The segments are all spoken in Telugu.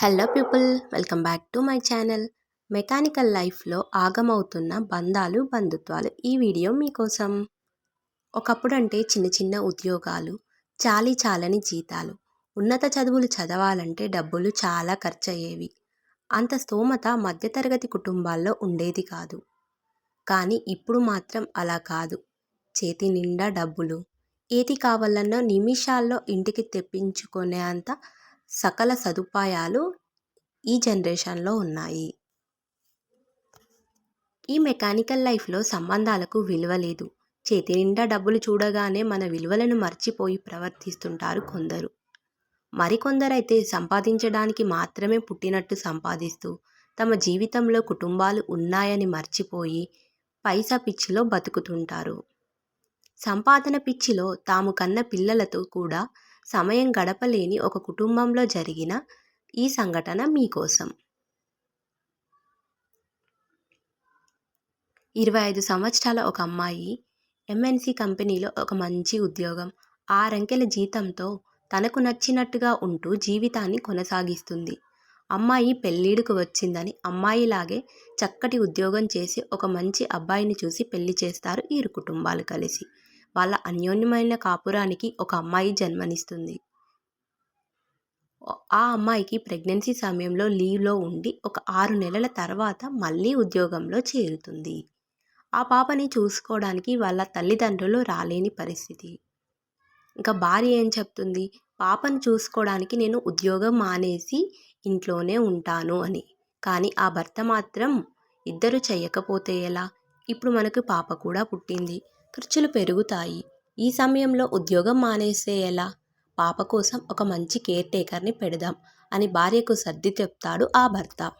Hello people welcome back to my channel. Mechanical లైఫ్లో ఆగమవుతున్న బంధాలు బంధుత్వాలు ఈ వీడియో మీకోసం. ఒకప్పుడు అంటే చిన్న చిన్న ఉద్యోగాలు చాలీ చాలని జీతాలు ఉన్నత చదువులు చదవాలంటే డబ్బులు చాలా ఖర్చు అయ్యేవి అంత స్తోమత మధ్యతరగతి కుటుంబాల్లో ఉండేది కాదు. కానీ ఇప్పుడు మాత్రం అలా కాదు. చేతి నిండా డబ్బులు ఏది కావాలన్నా నిమిషాల్లో ఇంటికి తెప్పించుకునే అంత సకల సదుపాయాలు ఈ జనరేషన్లో ఉన్నాయి. ఈ మెకానికల్ లైఫ్లో సంబంధాలకు విలువ లేదు. చేతి నిండా డబ్బులు చూడగానే మన విలువలను మర్చిపోయి ప్రవర్తిస్తుంటారు కొందరు. మరికొందరైతే సంపాదించడానికి మాత్రమే పుట్టినట్టు సంపాదిస్తూ తమ జీవితంలో కుటుంబాలు ఉన్నాయని మర్చిపోయి పైసా పిచ్చిలో బతుకుతుంటారు. సంపాదన పిచ్చిలో తాము కన్న పిల్లలతో కూడా సమయం గడపలేని ఒక కుటుంబంలో జరిగిన ఈ సంఘటన మీకోసం. ఇరవై ఐదు సంవత్సరాల ఒక అమ్మాయి ఎంఎన్సి కంపెనీలో ఒక మంచి ఉద్యోగం ఆరంకెల జీతంతో తనకు నచ్చినట్టుగా ఉంటూ జీవితాన్ని కొనసాగిస్తుంది. అమ్మాయి పెళ్ళిడుకు వచ్చిందని అమ్మాయిలాగే చక్కటి ఉద్యోగం చేసి ఒక మంచి అబ్బాయిని చూసి పెళ్ళి చేస్తారు. ఇరు కుటుంబాలు కలిసి వాళ్ళ అన్యోన్యమైన కాపురానికి ఒక అమ్మాయి జన్మనిస్తుంది. ఆ అమ్మాయికి ప్రెగ్నెన్సీ సమయంలో లీవ్లో ఉండి ఒక ఆరు నెలల తర్వాత మళ్ళీ ఉద్యోగంలో చేరుతుంది. ఆ పాపని చూసుకోవడానికి వాళ్ళ తల్లిదండ్రులు రాలేని పరిస్థితి. ఇంకా భార్య ఏం చెప్తుంది? పాపను చూసుకోవడానికి నేను ఉద్యోగం మానేసి ఇంట్లోనే ఉంటాను అని. కానీ ఆ భర్త మాత్రం ఇద్దరు చేయకపోతే ఎలా? ఇప్పుడు మనకు పాప కూడా పుట్టింది. ఖర్చులు పెరుగుతాయి. ఈ సమయంలో ఉద్యోగం మానేస్తే ఎలా? పాప కోసం ఒక మంచి కేర్ టేకర్ని పెడదాం అని భార్యకు సర్ది చెప్తాడు ఆ భర్త.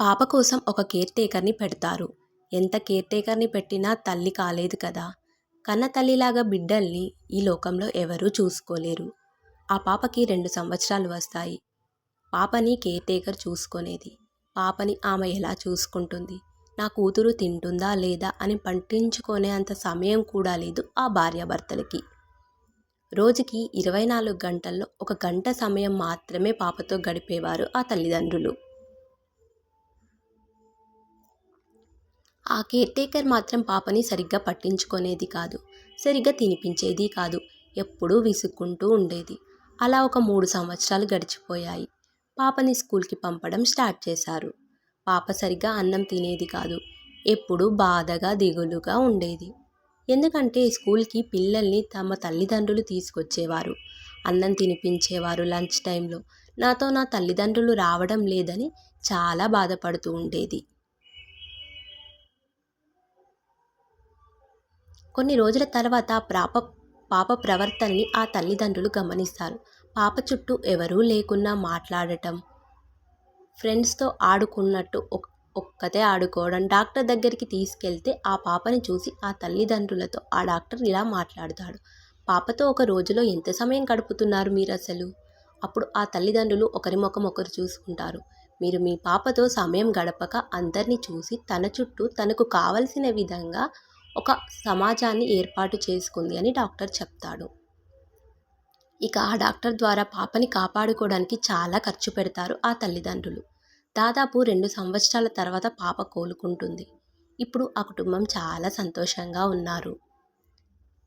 పాప కోసం ఒక కేర్ టేకర్ని పెడతారు. ఎంత కేర్ టేకర్ని పెట్టినా తల్లి కాలేదు కదా? కన్న తల్లిలాగా బిడ్డల్ని ఈ లోకంలో ఎవరూ చూసుకోలేరు. ఆ పాపకి రెండు సంవత్సరాలు వస్తాయి. పాపని కేర్ టేకర్ చూసుకునేది. పాపని ఆమె ఎలా చూసుకుంటుంది? నా కూతురు తింటుందా లేదా అని పట్టించుకునే అంత సమయం కూడా లేదు ఆ భార్యాభర్తలకి. రోజుకి ఇరవై నాలుగు గంటల్లో ఒక గంట సమయం మాత్రమే పాపతో గడిపేవారు ఆ తల్లిదండ్రులు. ఆ కేర్ టేకర్ మాత్రం పాపని సరిగ్గా పట్టించుకునేది కాదు సరిగ్గా తినిపించేది కాదు ఎప్పుడూ విసుక్కుంటూ ఉండేది. అలా ఒక మూడు సంవత్సరాలు గడిచిపోయాయి. పాపని స్కూల్కి పంపడం స్టార్ట్ చేశారు. పాప సరిగ్గా అన్నం తినేది కాదు. ఎప్పుడు బాధగా దిగులుగా ఉండేది. ఎందుకంటే స్కూల్కి పిల్లల్ని తమ తల్లిదండ్రులు తీసుకొచ్చేవారు. అన్నం తినిపించేవారు లంచ్ టైంలో. నాతో నా తల్లిదండ్రులు రావడం లేదని చాలా బాధపడుతూ ఉండేది. కొన్ని రోజుల తర్వాత పాప పాప ప్రవర్తనని ఆ తల్లిదండ్రులు గమనిస్తారు. పాప చుట్టూ ఎవరూ లేకున్నా మాట్లాడటం ఫ్రెండ్స్తో ఆడుకున్నట్టు ఒక్కతే ఆడుకోవడం. డాక్టర్ దగ్గరికి తీసుకెళ్తే ఆ పాపని చూసి ఆ తల్లిదండ్రులతో ఆ డాక్టర్ ఇలా మాట్లాడతాడు. పాపతో ఒక రోజులో ఎంత సమయం గడుపుతున్నారు మీరు అసలు అప్పుడు ఆ తల్లిదండ్రులు ఒకరి ముఖం ఒకరు చూసుకుంటారు. మీరు మీ పాపతో సమయం గడపక అందరినీ చూసి తన చుట్టూ తనకు కావలసిన విధంగా ఒక సమాజాన్ని ఏర్పాటు చేసుకుంది అని డాక్టర్ చెప్తాడు. ఇక ఆ డాక్టర్ ద్వారా పాపని కాపాడుకోవడానికి చాలా ఖర్చు పెడతారు ఆ తల్లిదండ్రులు. దాదాపు రెండు సంవత్సరాల తర్వాత పాప కోలుకుంటుంది. ఇప్పుడు ఆ కుటుంబం చాలా సంతోషంగా ఉన్నారు.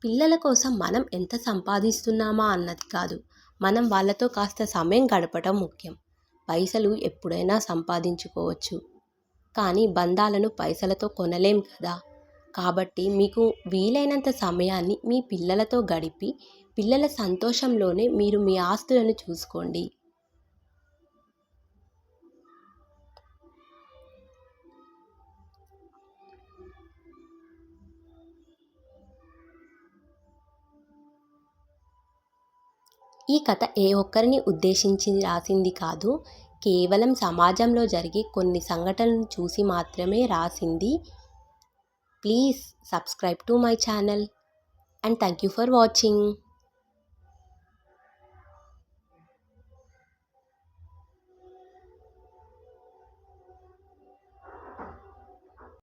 పిల్లల కోసం మనం ఎంత సంపాదిస్తున్నామా అన్నది కాదు. మనం వాళ్ళతో కాస్త సమయం గడపటం ముఖ్యం. పైసలు ఎప్పుడైనా సంపాదించుకోవచ్చు. కానీ బంధాలను పైసలతో కొనలేం కదా. కాబట్టి మీకు వీలైనంత సమయాన్ని మీ పిల్లలతో గడిపి పిల్లల సంతోషంలోనే మీరు మీ ఆస్తులను చూసుకోండి. ఈ కథ ఏ ఒక్కరిని ఉద్దేశించి రాసింది కాదు కేవలం సమాజంలో జరిగే కొన్ని సంఘటనలను చూసి మాత్రమే రాసింది. Please subscribe to my channel and thank you for watching.